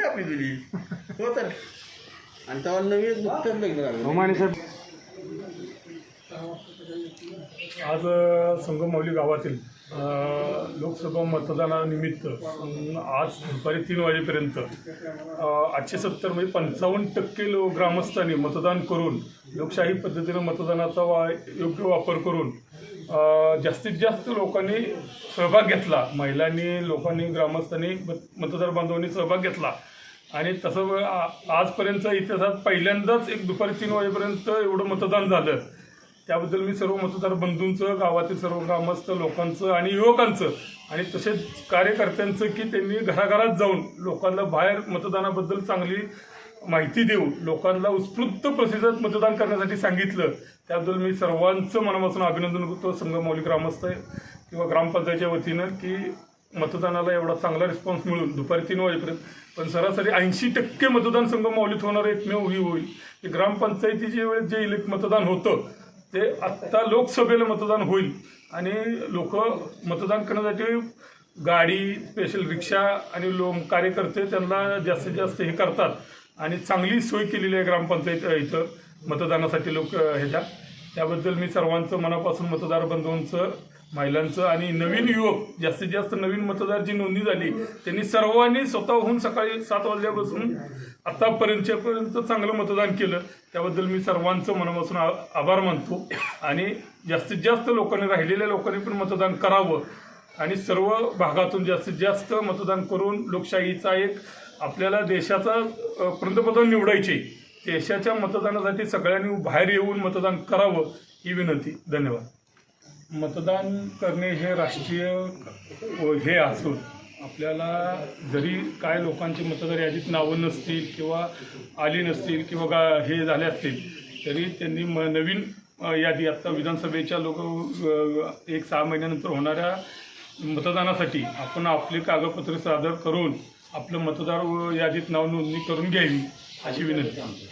आपली दिली हो तर आणि तेव्हा नवीन नुकतंच लग्न झालं आज संगमौली गावातील लोकसभा मतदानानिमित्त आज दुपारी तीन वाजेपर्यंत आठशे सत्तर म्हणजे पंचावन्न टक्के लो ग्रामस्थांनी मतदान करून लोकशाही पद्धतीनं मतदानाचा वा योग्य वापर करून जास्तीत जास्त लोकांनी सहभाग घेतला. महिलांनी लोकांनी ग्रामस्थांनी मत- मतदार बांधवांनी सहभाग घेतला. आणि तसं आजपर्यंत इतिहासात पहिल्यांदाच एक दुपारी तीन वाजेपर्यंत एवढं मतदान झालं. त्याबद्दल मी सर्व मतदार बंधूंचं गावातील सर्व ग्रामस्थ लोकांचं आणि युवकांचं आणि तसेच कार्यकर्त्यांचं की त्यांनी घराघरात जाऊन लोकांना बाहेर मतदानाबद्दल चांगली माहिती देऊ लोकांना उत्स्फूर्त प्रतिसाद मतदान करण्यासाठी सांगितलं. त्याबद्दल मी सर्वांचं मनापासून अभिनंदन करतो. संगमावली ग्रामस्थ किंवा ग्रामपंचायतच्या वतीनं की मतदानाला एवढा चांगला रिस्पॉन्स मिळून दुपारी तीन वाजेपर्यंत. पण सरासरी ऐंशी टक्के मतदान संघ माऊलीत होणार एकमेव ही होईल. की ग्रामपंचायतीच्या वेळेस जे इलेक्ट मतदान होतं ते आत्ता लोकसभेला मतदान होईल. आणि लोक मतदान करण्यासाठी गाडी स्पेशल रिक्षा आणि लो कार्यकर्ते त्यांना जास्तीत जास्त हे करतात. आणि चांगली सोय केलेली आहे ग्रामपंचायत इथं मतदानासाठी लोक ह्याच्या त्याबद्दल मी सर्वांचं मनापासून मतदार बंधूंचं महिलांचं आणि नवीन युवक जास्तीत जास्त नवीन मतदार जी नोंदणी झाली त्यांनी सर्वांनी स्वतःहून सकाळी सात वाजल्यापासून आत्तापर्यंतच्यापर्यंत चांगलं मतदान केलं. त्याबद्दल मी सर्वांचं मनापासून आ- आभार मानतो. आणि जास्तीत जास्त लोकांनी राहिलेल्या लोकांनी पण मतदान करावं. आणि सर्व भागातून जास्तीत जास्त मतदान करून लोकशाहीचा एक आपल्याला देशाचा पंतप्रधान निवडायचे देशाच्या मतदानासाठी सगळ्यांनी बाहेर येऊन मतदान करावं ही विनंती. धन्यवाद. मतदान करणे हे राष्ट्रीय हे असून आपल्याला जरी काय लोकांची मतदार यादीत नावं नसतील किंवा आली नसतील किंवा गा हे झाले असतील तरी त्यांनी म नवीन यादी आत्ता विधानसभेच्या लोक एक सहा महिन्यानंतर होणाऱ्या मतदानासाठी आपण आपली कागदपत्रे सादर करून आपलं मतदार यादीत नाव नोंदणी करून घ्यावी अशी विनंती. आमची